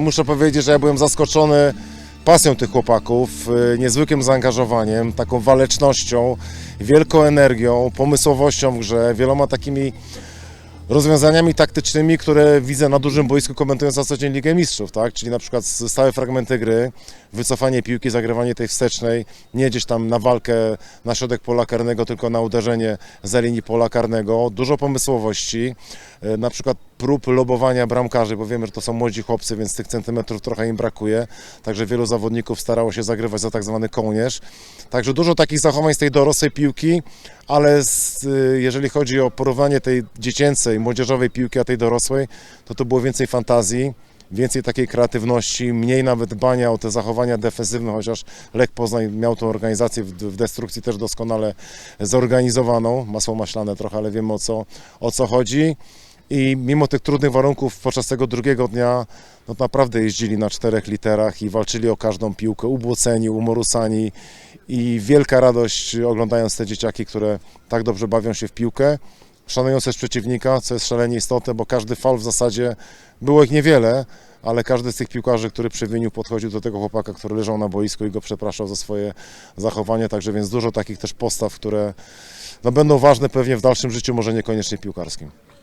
Muszę powiedzieć, że ja byłem zaskoczony pasją tych chłopaków, y, niezwykłym zaangażowaniem, taką walecznością, wielką energią, pomysłowością w grze, wieloma takimi rozwiązaniami taktycznymi, które widzę na dużym boisku komentując na co dzień Ligę Mistrzów, tak? Czyli na przykład stałe fragmenty gry, wycofanie piłki, zagrywanie tej wstecznej, nie gdzieś tam na walkę na środek pola karnego, tylko na uderzenie za linii pola karnego, dużo pomysłowości, e, na przykład prób lobowania bramkarzy, bo wiemy, że to są młodzi chłopcy, więc tych centymetrów trochę im brakuje, także wielu zawodników starało się zagrywać za tak zwany kołnierz, także dużo takich zachowań z tej dorosłej piłki, ale z, y, jeżeli chodzi o porównanie tej dziecięcej, młodzieżowej piłki, a tej dorosłej, to to było więcej fantazji, więcej takiej kreatywności, mniej nawet dbania o te zachowania defensywne, chociaż Lech Poznań miał tą organizację w, w destrukcji też doskonale zorganizowaną, masło maślane trochę, ale wiemy o co, o co chodzi. I mimo tych trudnych warunków podczas tego drugiego dnia, no naprawdę jeździli na czterech literach i walczyli o każdą piłkę, ubłoceni, umorusani i wielka radość oglądając te dzieciaki, które tak dobrze bawią się w piłkę, szanując też przeciwnika, co jest szalenie istotne, bo każdy fal w zasadzie, było ich niewiele, ale każdy z tych piłkarzy, który przewinił, podchodził do tego chłopaka, który leżał na boisku i go przepraszał za swoje zachowanie, także więc dużo takich też postaw, które no, będą ważne pewnie w dalszym życiu, może niekoniecznie piłkarskim.